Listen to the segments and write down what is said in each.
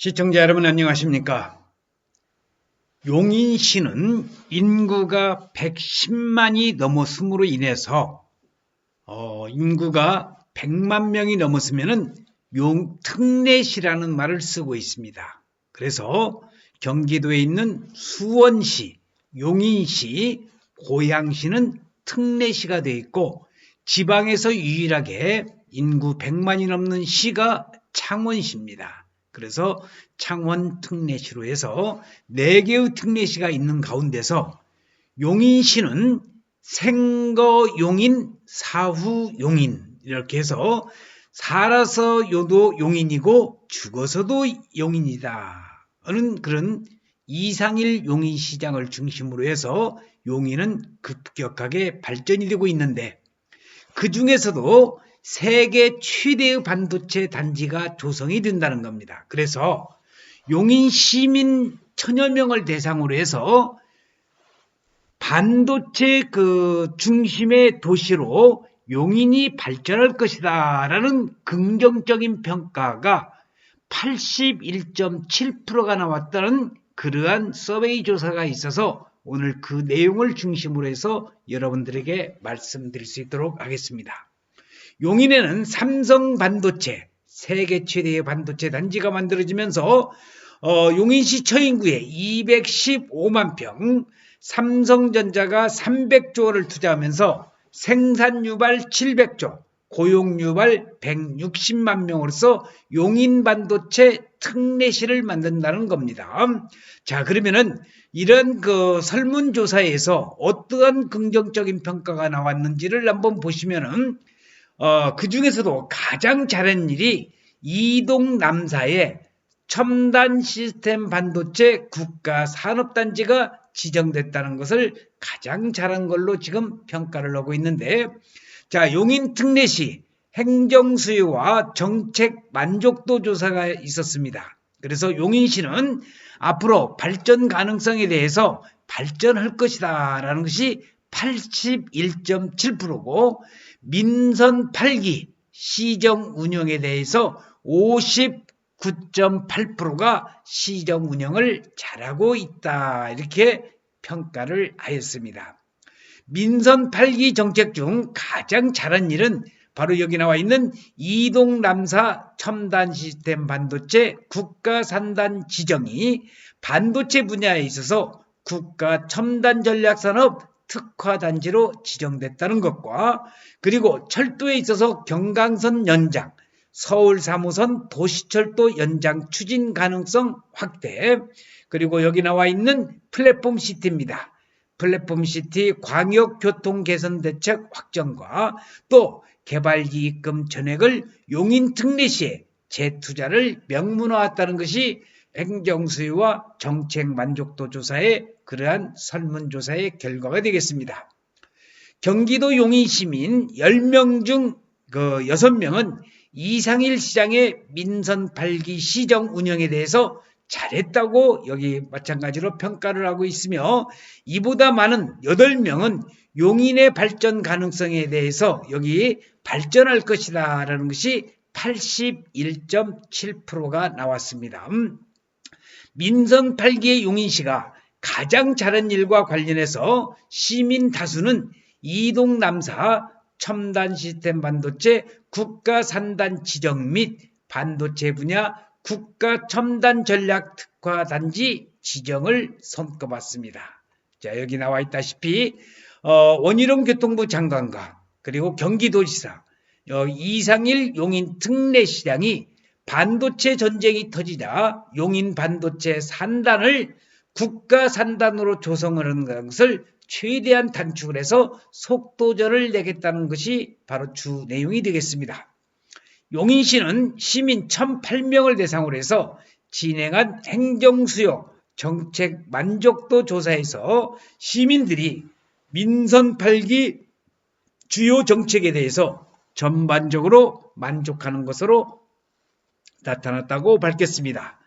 시청자 여러분 안녕하십니까? 용인시는 인구가 110만이 넘었음으로 인해서 어, 인구가 100만 명이 넘었으면 용 특례시라는 말을 쓰고 있습니다. 그래서 경기도에 있는 수원시, 용인시, 고양시는 특례시가 되어 있고 지방에서 유일하게 인구 100만이 넘는 시가 창원시입니다. 그래서 창원 특례시로 해서 4개의 특례시가 있는 가운데서 용인시는 생거 용인, 사후 용인 이렇게 해서 살아서 요도 용인이고 죽어서도 용인이다. 하는 그런 이상일 용인시장을 중심으로 해서 용인은 급격하게 발전이 되고 있는데 그 중에서도 세계 최대의 반도체 단지가 조성이 된다는 겁니다. 그래서 용인 시민 천여 명을 대상으로 해서 반도체 그 중심의 도시로 용인이 발전할 것이다라는 긍정적인 평가가 81.7%가 나왔다는 그러한 서베이 조사가 있어서 오늘 그 내용을 중심으로 해서 여러분들에게 말씀드릴 수 있도록 하겠습니다. 용인에는 삼성 반도체, 세계 최대의 반도체 단지가 만들어지면서 어, 용인시 처인구에 215만 평, 삼성전자가 300조 원을 투자하면서 생산 유발 700조, 고용 유발 160만 명으로서 용인 반도체 특례시를 만든다는 겁니다. 자, 그러면은 이런 그 설문조사에서 어떠한 긍정적인 평가가 나왔는지를 한번 보시면은 어, 그 중에서도 가장 잘한 일이 이동 남사의 첨단 시스템 반도체 국가 산업단지가 지정됐다는 것을 가장 잘한 걸로 지금 평가를 하고 있는데 자 용인 특례시 행정수요와 정책 만족도 조사가 있었습니다. 그래서 용인시는 앞으로 발전 가능성에 대해서 발전할 것이다 라는 것이 81.7%고 민선 8기 시정 운영에 대해서 59.8%가 시정 운영을 잘하고 있다. 이렇게 평가를 하였습니다. 민선 8기 정책 중 가장 잘한 일은 바로 여기 나와 있는 이동 남사 첨단 시스템 반도체 국가 산단 지정이 반도체 분야에 있어서 국가 첨단 전략 산업 특화 단지로 지정됐다는 것과 그리고 철도에 있어서 경강선 연장, 서울 3호선 도시철도 연장 추진 가능성 확대, 그리고 여기 나와 있는 플랫폼 시티입니다. 플랫폼 시티 광역 교통 개선 대책 확정과 또 개발 이익금 전액을 용인 특례시에 재투자를 명문화했다는 것이 행정수요와 정책 만족도 조사의 그러한 설문조사의 결과가 되겠습니다. 경기도 용인 시민 10명 중 그 6명은 이상일 시장의 민선 8기 시정 운영에 대해서 잘했다고 여기 마찬가지로 평가를 하고 있으며 이보다 많은 8명은 용인의 발전 가능성에 대해서 여기 발전할 것이다 라는 것이 81.7%가 나왔습니다. 민선 8기의 용인시가 가장 잘한 일과 관련해서 시민 다수는 이동 남사 첨단 시스템 반도체 국가 산단 지정 및 반도체 분야 국가 첨단 전략 특화 단지 지정을 손꼽았습니다. 자, 여기 나와 있다시피 어, 원희룡 교통부 장관과 그리고 경기도지사 어, 이상일 용인 특례시장이 반도체 전쟁이 터지자 용인 반도체 산단을 국가 산단으로 조성을 하는 것을 최대한 단축을 해서 속도전을 내겠다는 것이 바로 주 내용이 되겠습니다. 용인시는 시민 1008명을 대상으로 해서 진행한 행정수요 정책 만족도 조사에서 시민들이 민선 8기 주요 정책에 대해서 전반적으로 만족하는 것으로 나타났다고 밝혔습니다.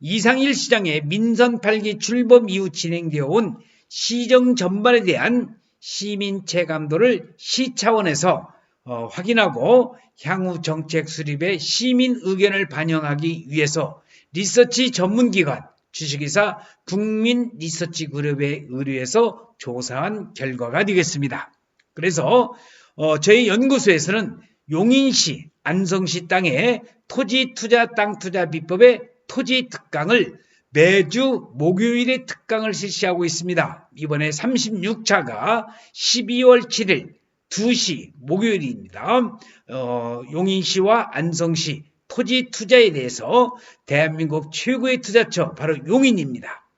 이상일 시장의 민선 8기 출범 이후 진행되어 온 시정 전반에 대한 시민 체감도를 시 차원에서 어, 확인하고 향후 정책 수립에 시민 의견을 반영하기 위해서 리서치 전문기관 주식회사 국민 리서치 그룹에 의뢰해서 조사한 결과가 되겠습니다. 그래서 어, 저희 연구소에서는 용인시 안성시 땅에 토지 투자 땅 투자 비법의 토지 특강을 매주 목요일에 특강을 실시하고 있습니다. 이번에 36차가 12월 7일 2시 목요일입니다. 어, 용인시와 안성시 토지 투자에 대해서 대한민국 최고의 투자처 바로 용인입니다.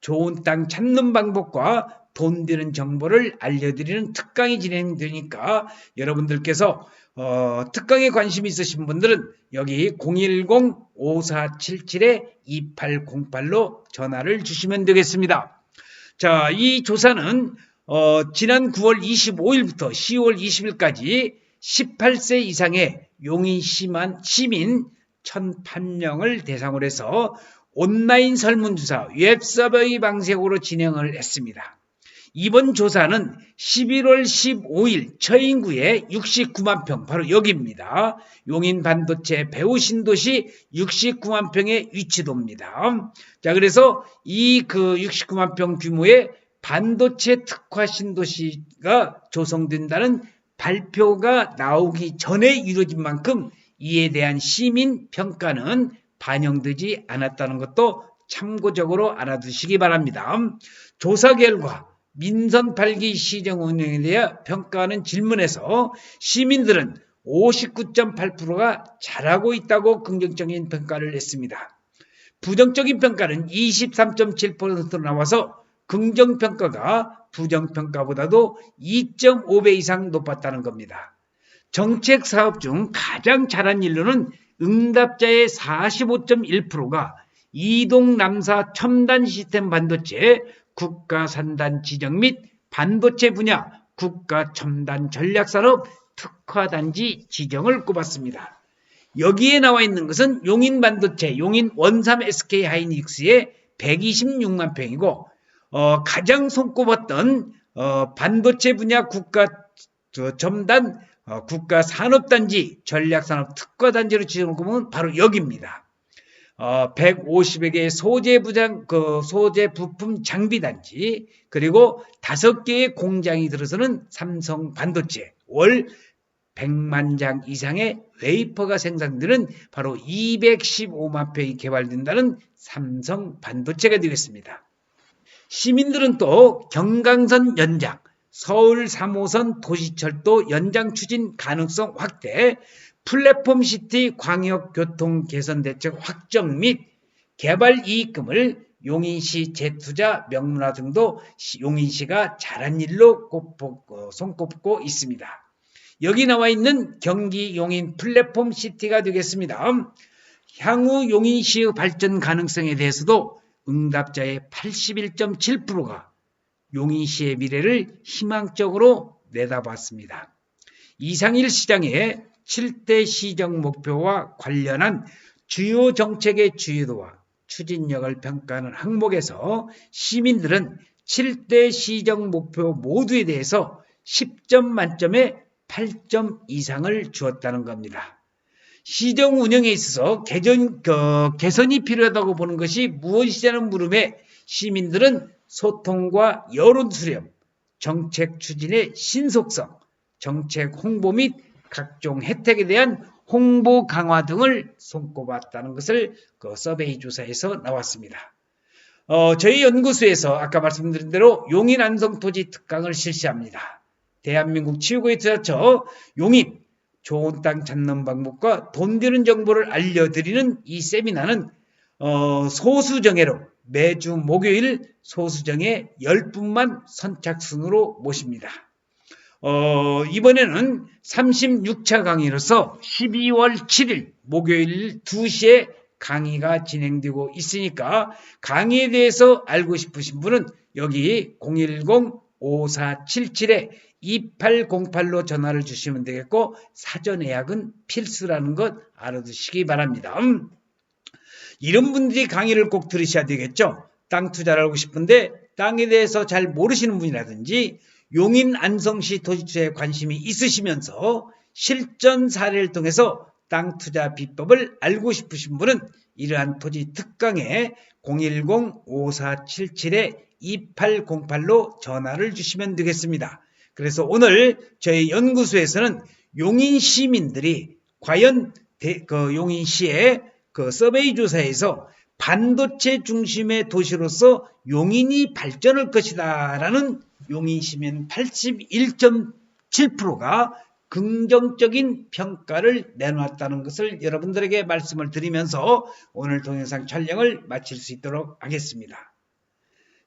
좋은 땅 찾는 방법과 돈 드는 정보를 알려드리는 특강이 진행되니까 여러분들께서 어, 특강에 관심 있으신 분들은 여기 010-5477-2808로 전화를 주시면 되겠습니다. 자, 이 조사는 어, 지난 9월 25일부터 10월 20일까지 18세 이상의 용인 시만, 시민 1,008명을 대상으로 해서 온라인 설문조사 웹서베이 방식으로 진행을 했습니다. 이번 조사는 11월 15일 처인구에 69만 평 바로 여기입니다. 용인 반도체 배우 신도시 69만 평의 위치도입니다. 자 그래서 이 그 69만 평 규모의 반도체 특화 신도시가 조성된다는 발표가 나오기 전에 이루어진 만큼 이에 대한 시민 평가는 반영되지 않았다는 것도 참고적으로 알아두시기 바랍니다. 조사 결과 민선 8기 시정 운영에 대해 평가하는 질문에서 시민들은 59.8%가 잘하고 있다고 긍정적인 평가를 했습니다. 부정적인 평가는 23.7%로 나와서 긍정평가가 부정평가보다도 2.5배 이상 높았다는 겁니다. 정책 사업 중 가장 잘한 일로는 응답자의 45.1%가 이동 남사 첨단 시스템 반도체 국가 산단 지정 및 반도체 분야 국가 첨단 전략산업 특화단지 지정을 꼽았습니다. 여기에 나와 있는 것은 용인 반도체, 용인 원삼 SK 하이닉스의 126만 평이고 어, 가장 손꼽았던 어, 반도체 분야 국가 첨단 어, 국가 산업단지 전략산업 특화단지로 지정을 꼽으면 바로 여기입니다. 어, 150여 개의 소재 부장, 그 소재 부품 장비 단지, 그리고 5개의 공장이 들어서는 삼성 반도체, 월 100만 장 이상의 웨이퍼가 생산되는 바로 215만 평이 개발된다는 삼성 반도체가 되겠습니다. 시민들은 또 경강선 연장, 서울 3호선 도시철도 연장 추진 가능성 확대, 플랫폼 시티 광역교통 개선 대책 확정 및 개발 이익금을 용인시 재투자 명문화 등도 용인시가 잘한 일로 꼽고, 손꼽고 있습니다. 여기 나와 있는 경기 용인 플랫폼 시티가 되겠습니다. 향후 용인시의 발전 가능성에 대해서도 응답자의 81.7%가 용인시의 미래를 희망적으로 내다봤습니다. 이상일 시장의 7대 시정 목표와 관련한 주요 정책의 주요도와 추진력을 평가하는 항목에서 시민들은 7대 시정 목표 모두에 대해서 10점 만점에 8점 이상을 주었다는 겁니다. 시정 운영에 있어서 개전, 그, 개선이 필요하다고 보는 것이 무엇이냐는 물음에 시민들은 소통과 여론 수렴, 정책 추진의 신속성, 정책 홍보 및 각종 혜택에 대한 홍보 강화 등을 손꼽았다는 것을 그 서베이 조사에서 나왔습니다. 어, 저희 연구소에서 아까 말씀드린 대로 용인 안성 토지 특강을 실시합니다. 대한민국 최고의 투자처 용인 좋은 땅 찾는 방법과 돈 되는 정보를 알려드리는 이 세미나는 어, 소수정예로 매주 목요일 소수정예 10분만 선착순으로 모십니다. 어, 이번에는 36차 강의로서 12월 7일 목요일 2시에 강의가 진행되고 있으니까 강의에 대해서 알고 싶으신 분은 여기 010-5477-2808로 전화를 주시면 되겠고 사전 예약은 필수라는 것 알아두시기 바랍니다. 음, 이런 분들이 강의를 꼭 들으셔야 되겠죠. 땅 투자를 하고 싶은데 땅에 대해서 잘 모르시는 분이라든지 용인 안성시 토지투자에 관심이 있으시면서 실전 사례를 통해서 땅 투자 비법을 알고 싶으신 분은 이러한 토지 특강에 010-5477-2808로 전화를 주시면 되겠습니다. 그래서 오늘 저희 연구소에서는 용인 시민들이 과연 대- 그 용인시의 그 서베이 조사에서 반도체 중심의 도시로서 용인이 발전할 것이다라는 용인 시민 81.7%가 긍정적인 평가를 내놓았다는 것을 여러분들에게 말씀을 드리면서 오늘 동영상 촬영을 마칠 수 있도록 하겠습니다.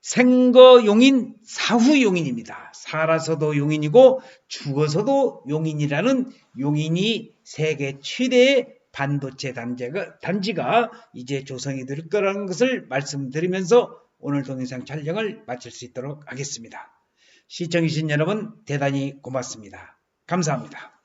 생거 용인, 사후 용인입니다. 살아서도 용인이고 죽어서도 용인이라는 용인이 세계 최대의 반도체 단지가, 단지가 이제 조성이 될 거라는 것을 말씀드리면서 오늘 동영상 촬영을 마칠 수 있도록 하겠습니다. 시청해주신 여러분 대단히 고맙습니다. 감사합니다.